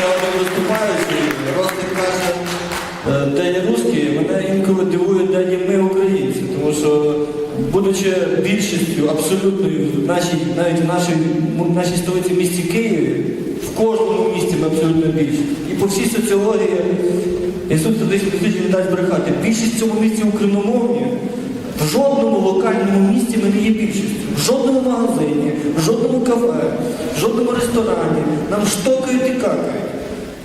ще один виступаючий, Ростик каже, е, де є мене інколи дивує, де ми українці. Тому що, будучи більшістю абсолютною навіть в нашій, в нашій столиці місті Києві, в кожному місті ми абсолютно більшість. І по всій соціології, статистичних досліджень не дасть брехати, більшість в цьому місті україномовні, в жодному локальному місті ми не є більшістю. В жодному магазині, в жодному кафе, в жодному ресторані. Нам штокають і какають.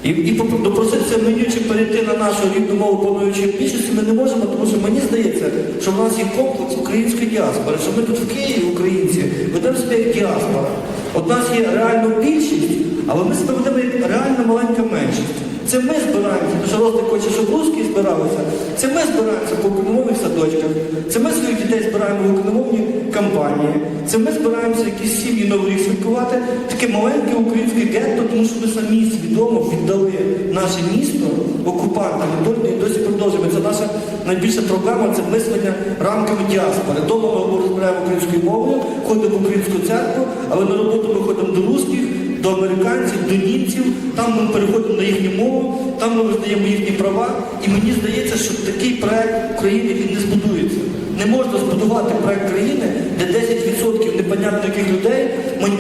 І, і допроситися меню чи перейти на нашу рідну мову пануючої більшості ми не можемо, тому що мені здається, що в нас є комплекс української діаспори, що ми тут в Києві, українці, ведемо себе як діаспора. От нас є реально більшість, але ми себе як реально маленька меншість. Це ми збираємося, що Ростик хоче, щоб русські збиралися. Це ми збираємося по україномовних садочках. Це ми своїх дітей збираємо в україномовні кампанії. Це ми збираємося якісь сім'ї новий рік святкувати. Таке маленьке українське гетто, тому що ми самі свідомо віддали наше місто окупантам і досі продовжуємо. Це наша найбільша проблема це мислення рамками діаспори. Дома ми розмовляємо українською мовою, ходимо в українську церкву, але на роботу ми ходимо до американців, до німців, там ми переходимо на їхню мову, там ми визнаємо їхні права. І мені здається, що такий проект в Україні він не збудується. Не можна збудувати проект країни, де 10% непонятно яких людей,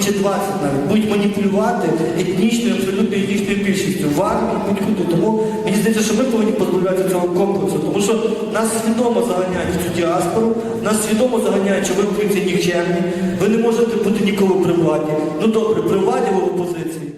чи 20 навіть, будуть маніпулювати етнічною, абсолютно етнічною більшістю в армії, будь-куди. Тому мені здається, що ми повинні позбавлятися цього комплексу, тому що нас свідомо заганяють в цю діаспору, нас свідомо заганяють, що ви українці нікчемні, ви не можете бути ніколи при владі. Ну добре, при владі ви в опозиції.